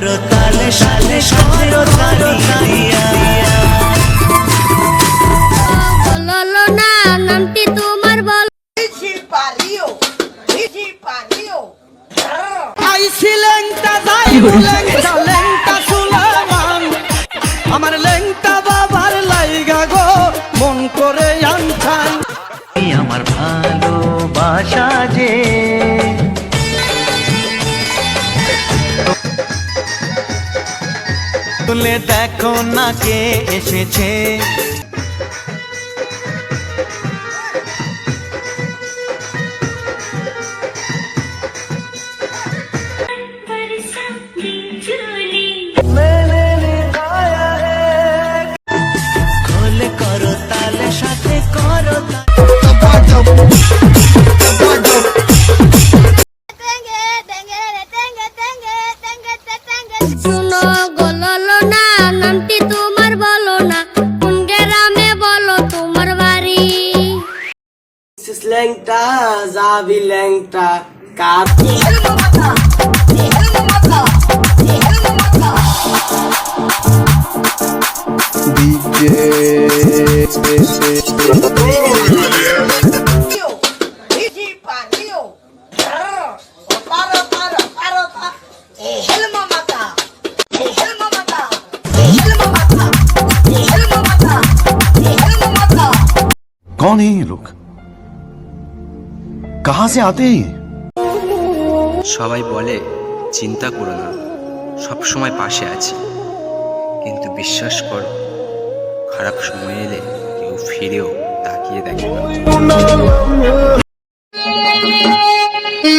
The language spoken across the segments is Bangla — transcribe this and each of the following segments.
করো তালে সাথে করো না নামটি তোমার বল Ixi pariu! Ixi লেংটা যাই লেংটা লেংটা সুলেমান। আমার লেংটা বাবার লাইগা গো মন করে তুলে দেখো না কে এসেছে খোলে করো helma mata! Eh, helma mata! कौन है ये लोग कहां से आते हैं ये সবাই বলে চিন্তা করো না সব সময় পাশে আছি কিন্তু বিশ্বাস করো খারাপ সময় এলে কেউ ফিরেও তাকিয়ে দেখে না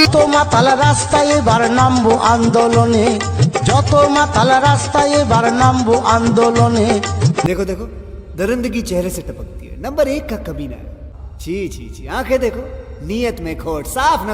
যত মাতাল রাস্তায় এবার নামবো আন্দোলনে যত মাতাল রাস্তায় এবার নামবো আন্দোলনে देखो देखो दरिंदगी चेहरे से टपकती है नंबर एक का कभी ना छी जी जी आँखें देखो। नियत में खोट साफ़ न